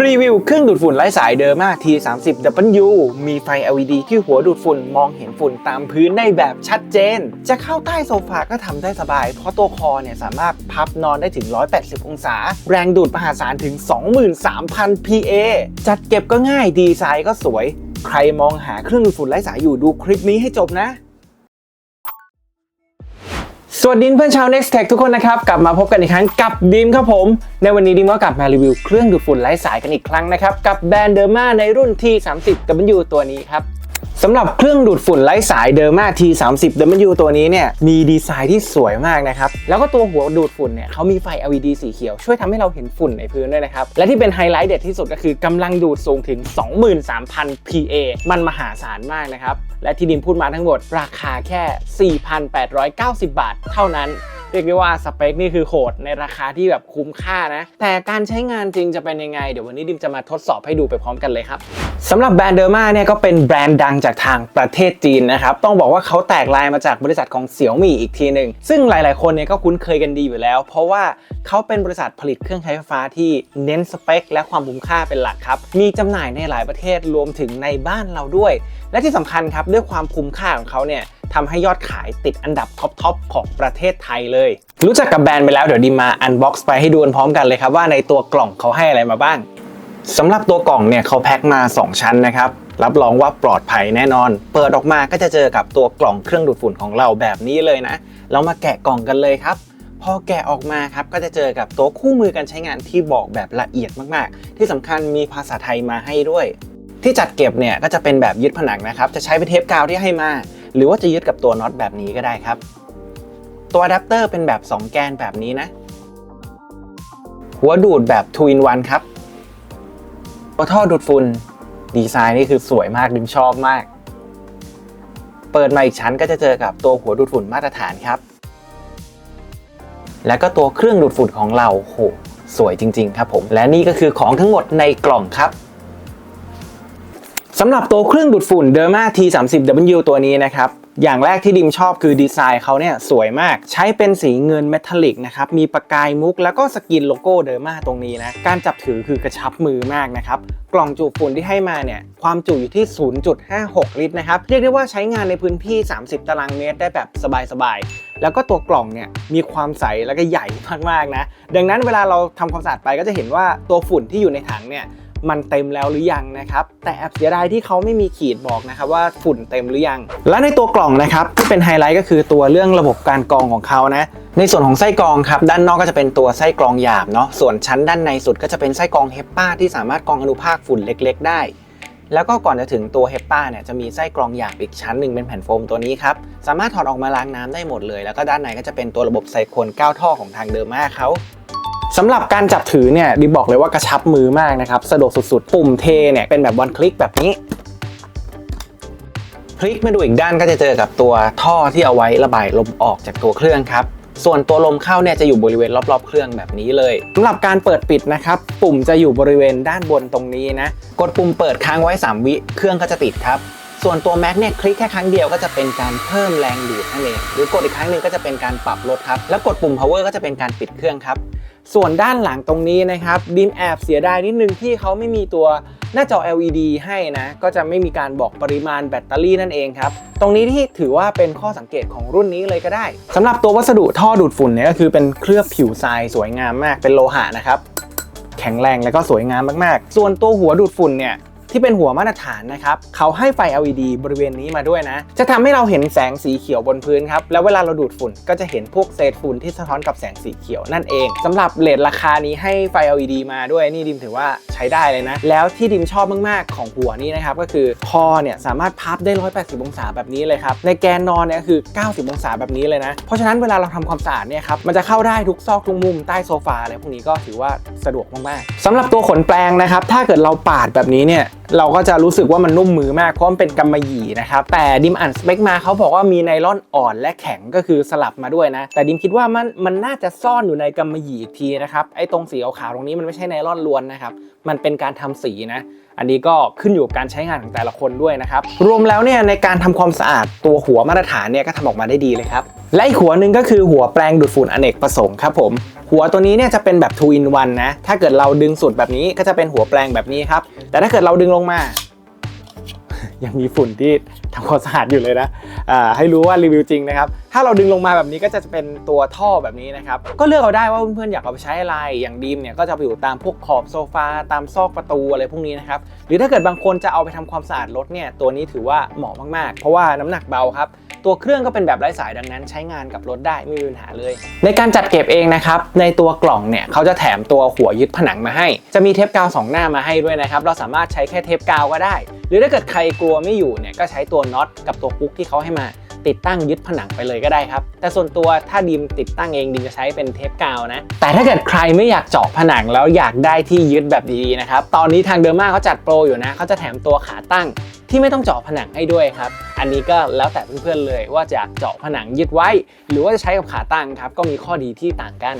รีวิวเครื่องดูดฝุ่นไร้สายเดอร์มา T30W มีไฟ LED ที่หัวดูดฝุ่นมองเห็นฝุ่นตามพื้นได้แบบชัดเจน จะเข้าใต้โซฟาก็ทำได้สบาย เพราะตัวคอเนี่ยสามารถพับนอนได้ถึง 180 องศา แรงดูดมหาศาลถึง 23,000 PA จัดเก็บก็ง่ายดีไซน์ก็สวย ใครมองหาเครื่องดูดฝุ่นไร้สายอยู่ดูคลิปนี้ให้จบนะ สวัสดีเพื่อนชาว Next Tech ทุกคนนะครับ กลับมาพบกันอีกครั้งกับดีมครับผม ในวันนี้ดีมก็กลับมารีวิวเครื่องดูดฝุ่นไร้สายกันอีกครั้งนะครับ กับแบรนด์เดอร์มาในรุ่น T30W ตัวนี้ครับ สำหรับเครื่องดูดฝุ่นไร้สายเดอร์มา T30W ตัวนี้เนี่ยมีดีไซน์ที่สวยมากนะครับ แล้วก็ตัวหัวดูดฝุ่นเนี่ยเขามีไฟ LED สีเขียวช่วยทำให้เราเห็นฝุ่นในพื้นด้วยนะครับ และที่เป็นไฮไลท์เด็ดที่สุดก็คือกำลังดูดสูงถึง 23,000 PA มันมหาศาลมากนะครับ และที่ดิมพูดมาทั้งหมดราคาแค่ 4,890 บาท เท่านั้น เรียกได้ว่าสเปคนี่คือโหดในราคาที่แบบคุ้มค่านะ แต่การใช้งานจริงจะเป็นยังไง เดี๋ยววันนี้ดิมจะมาทดสอบให้ดูไปพร้อมกันเลยครับสำหรับแบรนด์เดอร์มาเนี่ยก็เป็นแบรนด์ดังจากทางประเทศจีนนะครับต้องบอกว่าเขาแตกลายมาจากบริษัทของเสี่ยวมี่อีกทีหนึ่งซึ่งหลาย ๆ คนเนี่ยก็คุ้นเคยกันดีอยู่แล้ว เพราะว่าเขาเป็นบริษัทผลิตเครื่องใช้ไฟฟ้าที่เน้นสเปค และความคุ้มค่าเป็นหลักครับมีจำหน่ายในหลายประเทศรวมถึงในบ้านเราด้วย และที่สำคัญครับด้วยความคุ้มค่าของเขาเนี่ย ทำให้ยอดขายติดอันดับท็อปๆของประเทศไทยเลย รู้จักกับแบรนด์ไปแล้วเดี๋ยวดิมาอันบ็อกซ์ไปให้ดูกันพร้อมกันเลยครับว่าในตัวกล่องเขาให้อะไรมาบ้างสำหรับตัวกล่องเนี่ยเขาแพ็คมา 2 ชั้นนะครับ รับรองว่าปลอดภัยแน่นอน เปิดออกมาก็จะเจอกับตัวกล่องเครื่องดูดฝุ่นของเราแบบนี้เลยนะ เรามาแกะกล่องกันเลยครับ พอแกะออกมาครับก็จะเจอกับตัวคู่มือการใช้งานที่บอกแบบละเอียดมากๆ ที่สำคัญมีภาษาไทยมาให้ด้วย ที่จัดเก็บเนี่ยก็จะเป็นแบบยึดผนังนะครับ จะใช้เป็นเทปกาวที่ให้มา หรือว่าจะยึดกับตัวน็อตแบบนี้ก็ได้ครับ ตัวอะแดปเตอร์เป็นแบบ 2 แกนแบบนี้นะ หัวดูดแบบ2 in 1ครับตัวท่อดูดฝุ่นดีไซน์นี่คือสวยมากดิมชอบมาก เปิดมาอีกชั้นก็จะเจอกับตัวหัวดูดฝุ่นมาตรฐานครับ แล้วก็ตัวเครื่องดูดฝุ่นของเราโหสวยจริง ๆ ครับผม และนี่ก็คือของทั้งหมดในกล่องครับ สำหรับตัวเครื่องดูดฝุ่น Derma T30W ตัวนี้นะครับอย่างแรกที่ดิมชอบคือดีไซน์เขาเนี่ยสวยมาก ใช้เป็นสีเงินเมทัลลิกนะครับ มีประกายมุกแล้วก็สกินโลโก้เดอร์มาตรงนี้นะ การจับถือคือกระชับมือมากนะครับ กล่องจุฝุ่นที่ให้มาเนี่ย ความจุอยู่ที่ 0.56 ลิตรนะครับ เรียกได้ว่าใช้งานในพื้นที่ 30 ตารางเมตรได้แบบสบายๆ แล้วก็ตัวกล่องเนี่ยมีความใสแล้วก็ใหญ่มากๆนะ ดังนั้นเวลาเราทำความสะอาดไปก็จะเห็นว่าตัวฝุ่นที่อยู่ในถังเนี่ย มันเต็มแล้วหรือยังนะครับแต่แอบเสียดายที่เขาไม่มีขีดบอกนะครับว่าฝุ่นเต็มหรือยัง และในตัวกล่องนะครับที่เป็นไฮไลท์ก็คือตัวเรื่องระบบการกรองของเขานะในส่วนของไส้กรองครับด้านนอกก็จะเป็นตัวไส้กรองหยาบเนาะส่วนชั้นด้านในสุดก็จะเป็นไส้กรองเฮปปาที่สามารถกรองอนุภาคฝุ่นเล็ก ๆ ได้ แล้วก็ก่อนจะถึงตัวเฮปปาเนี่ยจะมีไส้กรองหยาบอีกชั้นหนึ่งเป็นแผ่นโฟมตัวนี้ครับสามารถถอดออกมาล้างน้ำได้หมดเลย แล้วก็ด้านในก็จะเป็นตัวระบบไซโคน9ท่อของทางเดอร์มาเขา สำหรับการจับถือเนี่ยดิบอกเลยว่ากระชับมือมากนะครับสะดวกสุดๆ ปุ่มเทเนี่ยเป็นแบบวันคลิกแบบนี้พลิกมาดูอีกด้านก็จะเจอกับตัวท่อที่เอาไว้ระบายลมออกจากตัวเครื่องครับส่วนตัวลมเข้าเนี่ยจะอยู่บริเวณรอบๆเครื่องแบบนี้เลยสำหรับการเปิดปิดนะครับ ปุ่มจะอยู่บริเวณด้านบนตรงนี้นะ กดปุ่มเปิดค้างไว้ 3 วิเครื่องก็จะติดครับ ส่วนตัวแม็กเนี่ยคลิกแค่ครั้งเดียวก็จะเป็นการเพิ่มแรงดูดนั่นเองหรือกดอีกครั้งหนึ่งก็จะเป็นการปรับลดครับแล้วกดปุ่ม power ก็จะเป็นการปิดเครื่องครับ ส่วนด้านหลังตรงนี้นะครับดิมแอบเสียดายนิดนึงที่เขาไม่มีตัวหน้าจอ LED ให้นะ ก็จะไม่มีการบอกปริมาณแบตเตอรี่นั่นเองครับ ตรงนี้ที่ถือว่าเป็นข้อสังเกตของรุ่นนี้เลยก็ได้สำหรับตัววัสดุท่อดูดฝุ่นเนี่ยก็คือเป็นเคลือบผิวทรายสวยงามมากเป็นโลหะนะครับ แข็งแรงแล้วก็สวยงามมากๆ ส่วนตัวหัวดูดฝุ่นเนี่ย ที่เป็นหัวมาตรฐานนะครับเขาให้ไฟ LED บริเวณนี้มาด้วยนะ จะทำให้เราเห็นแสงสีเขียวบนพื้นครับ แล้วเวลาเราดูดฝุ่นก็จะเห็นพวกเศษฝุ่นที่สะท้อนกับแสงสีเขียวนั่นเองสำหรับเลทราคานี้ให้ไฟ LED มาด้วยนี่ดิมถือว่าใช้ได้เลยนะ แล้วที่ดิมชอบมากๆของหัวนี้นะครับก็คือคอเนี่ยสามารถพับได้ 180 องศาแบบนี้เลยครับในแกนนอนเนี่ยคือ 90 องศาแบบนี้เลยนะ เพราะฉะนั้นเวลาเราทำความสะอาดเนี่ยครับมันจะเข้าได้ทุกซอกทุกมุมใต้โซฟาอะไรพวกนี้ก็ถือว่าสะดวกมากๆสำหรับตัวขนแปรงนะครับถ้าเกิดเราปาดแบบนี้เนี่ย เราก็จะรู้สึกว่ามันนุ่มมือมากเพราะมันเป็นกำมะหยี่นะครับแต่ดิมอ่านสเปคมาเขาบอกว่ามีไนล่อนอ่อนและแข็งก็คือสลับมาด้วยนะ แต่ดิมคิดว่ามันมันน่าจะซ่อนอยู่ในกำมะหยี่อีกทีนะครับไอ้ตรงสีขาวๆตรงนี้มันไม่ใช่ไนล่อนล้วนนะครับมันเป็นการทำสีนะ อันนี้ก็ขึ้นอยู่กับการใช้งานของแต่ละคนด้วยนะครับ รวมแล้วเนี่ยในการทำความสะอาดตัวหัวมาตรฐานเนี่ยก็ทำออกมาได้ดีเลยครับและอีกหัวหนึ่งก็คือหัวแปรงดูดฝุ่นอเนกประสงค์ครับผม หัวตัวนี้เนี่ยจะเป็นแบบ 2 in 1นะ ถ้าเกิดเราดึงสุดแบบนี้ก็จะเป็นหัวแปรงแบบนี้ครับ แต่ถ้าเกิดเราดึงลงมา ยังมีฝุ่นที่ทำความสะอาดอยู่เลยนะให้รู้ว่ารีวิวจริงนะครับ ถ้าเราดึงลงมาแบบนี้ก็จะเป็นตัวท่อแบบนี้นะครับ ก็เลือกเอาได้ว่าเพื่อนๆอยากเอาไปใช้อะไร อย่างดีมเนี่ยก็จะไปอยู่ตามพวกขอบโซฟาตามซอกประตูอะไรพวกนี้นะครับ หรือถ้าเกิดบางคนจะเอาไปทำความสะอาดรถเนี่ยตัวนี้ถือว่าเหมาะมากๆ เพราะว่าน้ำหนักเบาครับ ตัวเครื่องก็เป็นแบบไร้สายดังนั้น ใช้งานกับรถได้ไม่มีปัญหาเลย ในการจัดเก็บเองนะครับในตัวกล่องเนี่ยเขาจะแถมตัวหัวยึดผนังมาให้ จะมีเทปกาวสองหน้ามาให้ด้วยนะครับเราสามารถใช้แค่เทปกาวก็ได้ หรือถ้าเกิดใครกลัวไม่อยู่เนี่ยก็ใช้ตัวน็อตกับตัวกุ๊กที่เขาให้มาติดตั้งยึดผนังไปเลยก็ได้ครับ แต่ส่วนตัวถ้าดีมติดตั้งเองดีมจะใช้เป็นเทปกาวนะ แต่ถ้าเกิดใครไม่อยากเจาะผนังแล้วอยากได้ที่ยึดแบบดีๆนะครับ ตอนนี้ทางเดอร์มาเขาจัดโปรอยู่นะเขาจะแถมตัวขาตั้ง ที่ไม่ต้องเจาะผนังให้ด้วยครับ อันนี้ก็แล้วแต่เพื่อนๆเลย ว่าจะเจาะผนังยึดไว้ หรือว่าจะใช้กับขาตั้งครับ ก็มีข้อดีที่ต่างกัน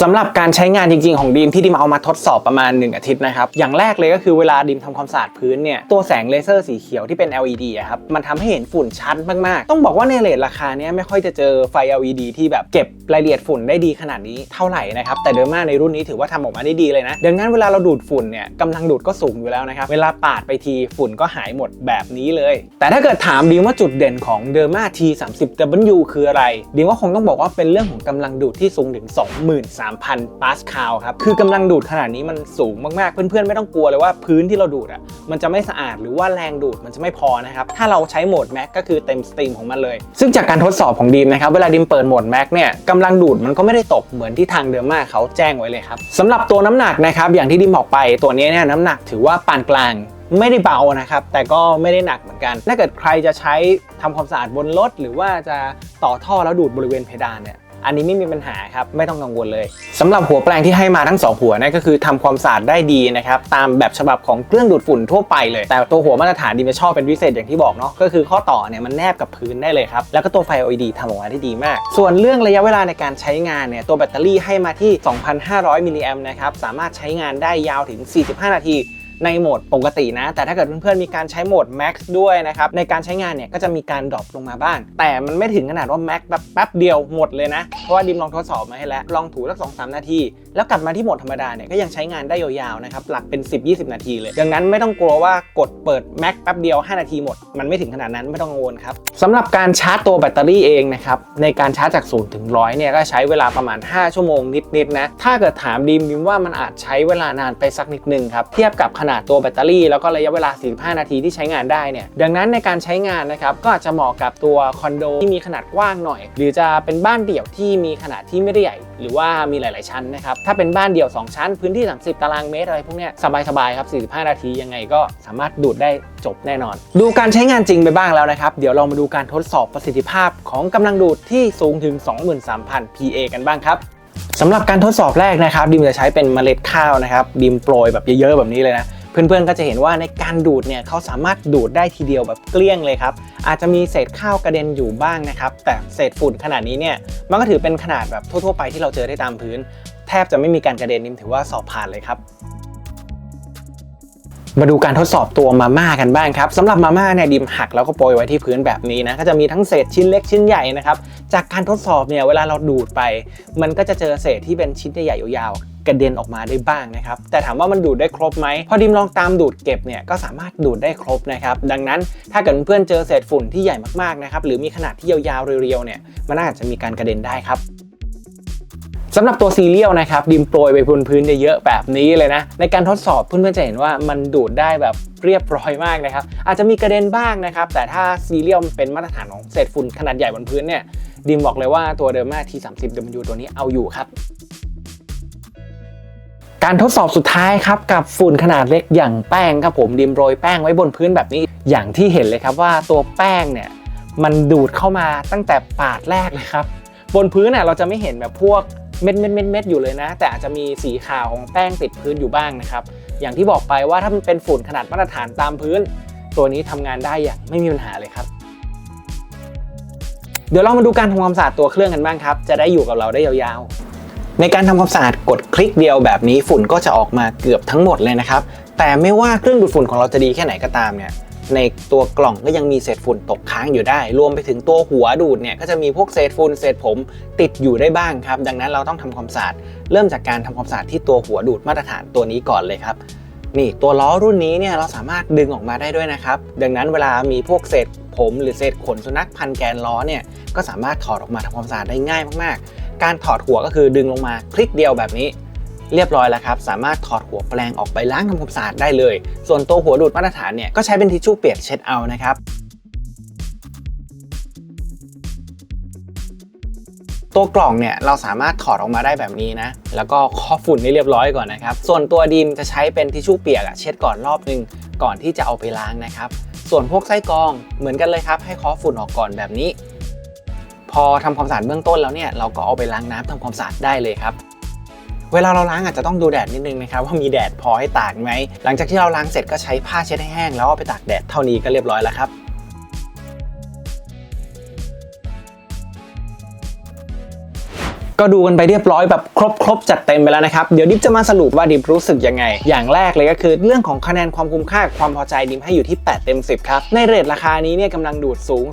สำหรับการใช้งานจริงๆของดีมที่ดีมเอามาทดสอบประมาณ 1 อาทิตย์นะครับ อย่างแรกเลยก็คือเวลาดีมทำความสะอาดพื้นเนี่ยตัวแสงเลเซอร์สีเขียวที่เป็น LED อะครับมันทำให้เห็นฝุ่นชัดมากๆ ต้องบอกว่าในเลทราคาเนี้ยไม่ค่อยจะเจอไฟ LED ที่แบบเก็บรายละเอียดฝุ่นได้ดีขนาดนี้เท่าไหร่นะครับแต่เดอร์มาในรุ่นนี้ถือว่าทำออกมาได้ดีเลยนะดังนั้นเวลาเราดูดฝุ่นเนี่ยกำลังดูดก็สูงอยู่แล้วนะครับเวลาปาดไปทีฝุ่นก็หายหมดแบบนี้เลย แต่ถ้าเกิดถามดีมว่าจุดเด่นของเดอร์มา T30W คืออะไร ดีมว่าคงต้องบอกว่าเป็นเรื่องของกำลังดูดที่สูงถึง 23,000 ปาสคาลครับ คือกำลังดูดขนาดนี้มันสูงมากๆ เพื่อนๆ ไม่ต้องกลัวเลยว่าพื้นที่เราดูดอะมันจะไม่สะอาดหรือว่าแรงดูดมันจะไม่พอนะครับ ถ้าเราใช้โหมดแม็กก็คือเต็มสตรีมของมันเลย ซึ่งจากการทดสอบของดีมนะครับเวลาดีมเปิดโหมดแม็กเนี่ยกำลังดูดมันก็ไม่ได้ตกเหมือนที่ทางเดอร์มาเขาแจ้งไว้เลยครับสำหรับตัวน้ำหนักนะครับอย่างที่ดิมบอกไปตัวนี้เนี่ยน้ำหนักถือว่าปานกลาง ไม่ได้เบานะครับ แต่ก็ไม่ได้หนักเหมือนกัน ถ้าเกิดใครจะใช้ทำความสะอาดบนรถ หรือว่าจะต่อท่อแล้วดูดบริเวณเพดานเนี่ยอันนี้ไม่มีปัญหาครับ ไม่ต้องกังวลเลยสำหรับหัวแปลงที่ให้มาทั้ง 2 หัวนั่นก็คือทำความสะอาดได้ดีนะครับตามแบบฉบับของเครื่องดูดฝุ่นทั่วไปเลย แต่ตัวหัวมาตรฐานดีไม่ชอบเป็นพิเศษอย่างที่บอกเนาะก็คือข้อต่อเนี่ยมันแนบกับพื้นได้เลยครับ แล้วก็ตัวไฟ LED ทำออกมาได้ดีมาก ส่วนเรื่องระยะเวลาในการใช้งานเนี่ยตัวแบตเตอรี่ให้มาที่ 2,500มิลลิแอมนะครับสามารถใช้งานได้ยาวถึง 45 นาที ในโหมดปกตินะ แต่ถ้าเกิดเพื่อนๆมีการใช้โหมด Max ด้วยนะครับ ในการใช้งานเนี่ยก็จะมีการดรอปลงมาบ้าง แต่มันไม่ถึงขนาดว่า Max แบบแป๊บเดียวหมดเลยนะ เพราะว่าดิมลองทดสอบมาให้แล้ว ลองถูสักสองสามนาที แล้วกลับมาที่โหมดธรรมดาเนี่ยก็ยังใช้งานได้ยาวๆนะครับหลักเป็น 10-20 นาทีเลย ดังนั้นไม่ต้องกลัวว่ากดเปิด Max แป๊บเดียว 5 นาทีหมด มันไม่ถึงขนาดนั้นไม่ต้องกังวลครับสำหรับการชาร์จตัวแบตเตอรี่เองนะครับในการชาร์จจาก0ถึง100เนี่ยก็ใช้เวลาประมาณ 5 ชั่วโมงนิดๆนะถ้าเกิดถามดิมดิมว่ามันอาจใช้เวลานานไปสักนิดนึงครับเทียบกับขนาดตัวแบตเตอรี่ แล้วก็ระยะเวลา 45 นาทีที่ใช้งานได้เนี่ยดังนั้นในการใช้งานนะครับก็อาจจะเหมาะกับตัวคอนโดที่มีขนาดกว้างหน่อย หรือจะเป็นบ้านเดี่ยวที่มีขนาดที่ไม่ได้ใหญ่ หรือว่ามีหลาย ๆ ชั้นนะครับถ้าเป็นบ้านเดี่ยว 2 ชั้น พื้นที่ 30 ตารางเมตรอะไรพวกเนี้ยสบาย ๆ ครับ 45 นาทียังไงก็สามารถดูดได้จบแน่นอน ดูการใช้งานจริงไปบ้างแล้วนะครับ เดี๋ยวเรามาดูการทดสอบประสิทธิภาพของกำลังดูดที่สูงถึง 23,000 PA กันบ้างครับสำหรับการทดสอบแรกนะครับดิมจะใช้เป็นเมล็ดข้าวนะครับดิมโปรยแบบเยอะๆแบบนี้เลยนะ เพื่อนๆก็จะเห็นว่าในการดูดเนี่ยเขาสามารถดูดได้ทีเดียวแบบเกลี้ยงเลยครับ อาจจะมีเศษข้าวกระเด็นอยู่บ้างนะครับ แต่เศษฝุ่นขนาดนี้เนี่ยมันก็ถือเป็นขนาดแบบทั่วๆไปที่เราเจอได้ตามพื้น แทบจะไม่มีการกระเด็นนิมถือว่าสอบผ่านเลยครับมาดูการทดสอบตัวมาม่ากันบ้างครับสำหรับมาม่าเนี่ยดิมหักแล้วก็โปรยไว้ที่พื้นแบบนี้นะก็จะมีทั้งเศษชิ้นเล็กชิ้นใหญ่นะครับจากการทดสอบเนี่ยเวลาเราดูดไป มันก็จะเจอเศษที่เป็นชิ้นใหญ่ยาวๆ กระเด็นออกมาได้บ้างนะครับ แต่ถามว่ามันดูดได้ครบไหมพอดิมลองตามดูดเก็บเนี่ยก็สามารถดูดได้ครบนะครับ ดังนั้นถ้าเกิดเพื่อนเจอเศษฝุ่นที่ใหญ่มากๆนะครับหรือมีขนาดที่ยาวๆเรียวๆเนี่ยมันอาจจะมีการกระเด็นได้ครับสำหรับตัวซีเรียลนะครับดิมโปรยไปบนพื้นเยอะๆแบบนี้เลยนะ ในการทดสอบเพื่อนๆจะเห็นว่ามันดูดได้แบบเรียบร้อยมากนะครับ อาจจะมีกระเด็นบ้างนะครับ แต่ถ้าซีเรียลเป็นมาตรฐานของเศษฝุ่นขนาดใหญ่บนพื้นเนี่ยดิมบอกเลยว่าตัวเดิมมา T30W ตัวนี้เอาอยู่ครับ การทดสอบสุดท้ายครับกับฝุ่นขนาดเล็กอย่างแป้งครับผมดิมโรยแป้งไว้บนพื้นแบบนี้ อย่างที่เห็นเลยครับว่าตัวแป้งเนี่ยมันดูดเข้ามาตั้งแต่ปาดแรกเลยครับ บนพื้นน่ะเราจะไม่เห็นแบบพวกเม็ดเม็ดเม็ดเม็ดอยู่เลยนะ แต่อาจจะมีสีขาวของแป้งติดพื้นอยู่บ้างนะครับ อย่างที่บอกไปว่าถ้ามันเป็นฝุ่นขนาดมาตรฐานตามพื้น ตัวนี้ทำงานได้อย่างไม่มีปัญหาเลยครับ เดี๋ยวเรามาดูการทำความสะอาดตัวเครื่องกันบ้างครับ จะได้อยู่กับเราได้ยาวๆ ในการทำความสะอาดกดคลิกเดียวแบบนี้ฝุ่นก็จะออกมาเกือบทั้งหมดเลยนะครับ แต่ไม่ว่าเครื่องดูดฝุ่นของเราจะดีแค่ไหนก็ตามเนี่ยในตัวกล่องก็ยังมีเศษฝุ่นตกค้างอยู่ได้ รวมไปถึงตัวหัวดูดเนี่ยก็จะมีพวกเศษฝุ่นเศษผมติดอยู่ได้บ้างครับ ดังนั้นเราต้องทำความสะอาด เริ่มจากการทำความสะอาดที่ตัวหัวดูดมาตรฐานตัวนี้ก่อนเลยครับ นี่ตัวล้อรุ่นนี้เนี่ยเราสามารถดึงออกมาได้ด้วยนะครับ ดังนั้นเวลามีพวกเศษผมหรือเศษขนสุนัขพันแกนล้อเนี่ยก็สามารถถอดออกมาทำความสะอาดได้ง่ายมากๆ การถอดหัวก็คือดึงลงมาคลิกเดียวแบบนี้ เรียบร้อยแล้วครับ สามารถถอดหัวแปลงออกไปล้างทำความสะอาดได้เลย ส่วนตัวหัวดูดมาตรฐานเนี่ยก็ใช้เป็นทิชชู่เปียกเช็ดเอานะครับตัวกล่องเนี่ยเราสามารถถอดออกมาได้แบบนี้นะ แล้วก็เคาะฝุ่นให้เรียบร้อยก่อนนะครับ ส่วนตัวดิมจะใช้เป็นทิชชู่เปียกอะเช็ดก่อนรอบนึงก่อนที่จะเอาไปล้างนะครับ ส่วนพวกไส้กรองเหมือนกันเลยครับ ให้เคาะฝุ่นออกก่อนแบบนี้ พอทำความสะอาดเบื้องต้นแล้วเนี่ยเราก็เอาไปล้างน้ำทำความสะอาดได้เลยครับ เวลาเราล้างอาจจะต้องดูแดดนิดนึงนะครับว่ามีแดดพอให้ตากไหมหลังจากที่เราล้างเสร็จก็ใช้ผ้าเช็ดให้แห้งแล้วเอาไปตากแดดเท่านี้ก็เรียบร้อยแล้วครับ ก็ดูกันไปเรียบร้อยแบบครบครบจัดเต็มไปแล้วนะครับ เดี๋ยวดิฟจะมาสรุปว่าดิฟรู้สึกยังไง อย่างแรกเลยก็คือเรื่องของคะแนนความคุ้มค่าความพอใจดิฟให้อยู่ที่ 8 เต็ม 10 ครับ ในเรทราคานี้เนี่ยกำลังดูดสูง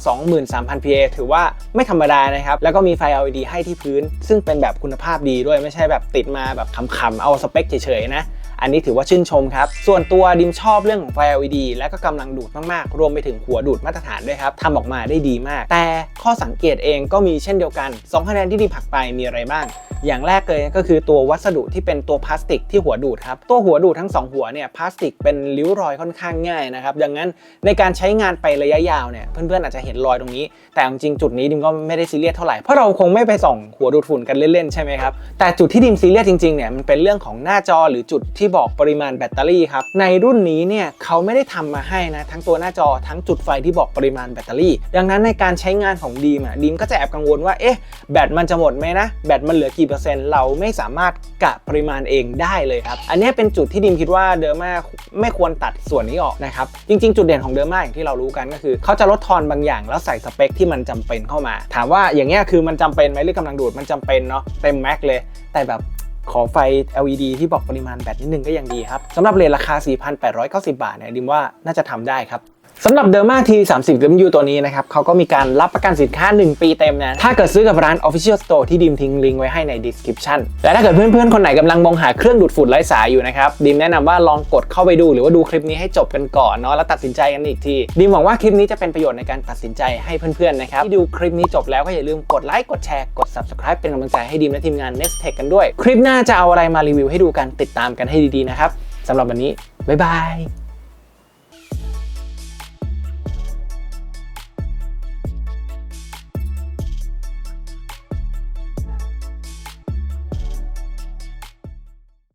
23,000 PA ถือว่าไม่ธรรมดานะครับ แล้วก็มีไฟ LED ให้ที่พื้น ซึ่งเป็นแบบคุณภาพดีด้วยไม่ใช่แบบติดมาแบบขำๆเอาสเปคเฉยๆนะ อันนี้ถือว่าชื่นชมครับ ส่วนตัวดิมชอบเรื่องของไฟ LED และก็กำลังดูดมากๆ รวมไปถึงหัวดูดมาตรฐานด้วยครับทำออกมาได้ดีมาก แต่ข้อสังเกตเองก็มีเช่นเดียวกัน2คะแนนที่ดิมผักไปมีอะไรบ้างอย่างแรกเลยก็คือตัววัสดุที่เป็นตัวพลาสติกที่หัวดูดครับ ตัวหัวดูดทั้ง 2 หัวเนี่ยพลาสติกเป็นริ้วรอยค่อนข้างง่ายนะครับดังนั้นในการใช้งานไประยะยาวเนี่ยเพื่อนๆอาจจะเห็นรอยตรงนี้ แต่จริงจุดนี้ดิมก็ไม่ได้ซีเรียสเท่าไหร่ เพราะเราคงไม่ไปส่องหัวดูดฝุ่นกันเล่นๆใช่ไหมครับแต่จุดที่ดิมซีเรียสจริงๆเนี่ยมันเป็นเรื่องของหน้าจอหรือจุดที่บอกปริมาณแบตเตอรี่ครับ ในรุ่นนี้เนี่ยเขาไม่ได้ทำมาให้นะ ทั้งตัวหน้าจอทั้งจุดไฟที่บอกปริมาณแบตเตอรี่ ดังนั้นในการใช้งานของดีมอะดีมก็จะแอบกังวลว่าเอ๊ะแบตมันจะหมดไหมนะแบตมันเหลือกี่เปอร์เซ็นต์เราไม่สามารถกะปริมาณเองได้เลยครับ อันนี้เป็นจุดที่ดิมคิดว่าเดอร์มาไม่ควรตัดส่วนนี้ออกนะครับจริงๆ จุดเด่นของเดอร์มาอย่างที่เรารู้กันก็คือ เขาจะลดทอนบางอย่าง แล้วใส่สเปคที่มันจำเป็นเข้ามา ถามว่าอย่างเงี้ยคือมันจำเป็นไหมหรือกำลังดูดมันจำเป็นเนาะเต็มแม็กเลยแต่แบบ ขอไฟ LED ที่บอกปริมาณแบตนิดนึงก็ยังดีครับสำหรับเรทราคา 4,890 บาทเนี่ยดิมว่าน่าจะทำได้ครับ สำหรับ Derma T 3 0 W ตัวนี้นะครับเขาก็มีการรับประกันสินค้า 1 ปีเต็มนะ ถ้าเกิดซื้อกับร้าน Official Store ที่ดิมทิ้งลิงก์ไว้ให้ใน description และถ้าเกิดเพื่อนๆ คนไหนกำลังมองหาเครื่องดูดฝุ่นไร้สายอยู่นะครับ ดิมแนะนำว่าลองกดเข้าไปดูหรือว่าดูคลิปนี้ให้จบกันก่อนเนาะแล้วตัดสินใจกันอีกที ดิมหวังว่าคลิปนี้จะเป็นประโยชน์ในการตัดสินใจให้เพื่อนๆนะครับที่ดูคลิปนี้จบแล้วก็อย่าลืมกดไลค์กดแชร์กด subscribe เป็นกำลังใจให้ดิมและทีมงาน Next Tech กันด้วย คลิปหน้าจะเอาอะไรมารีวิวให้ดูกันติดตามกันให้ดีๆนะครับสำหรับวันนี้บ๊ายบาย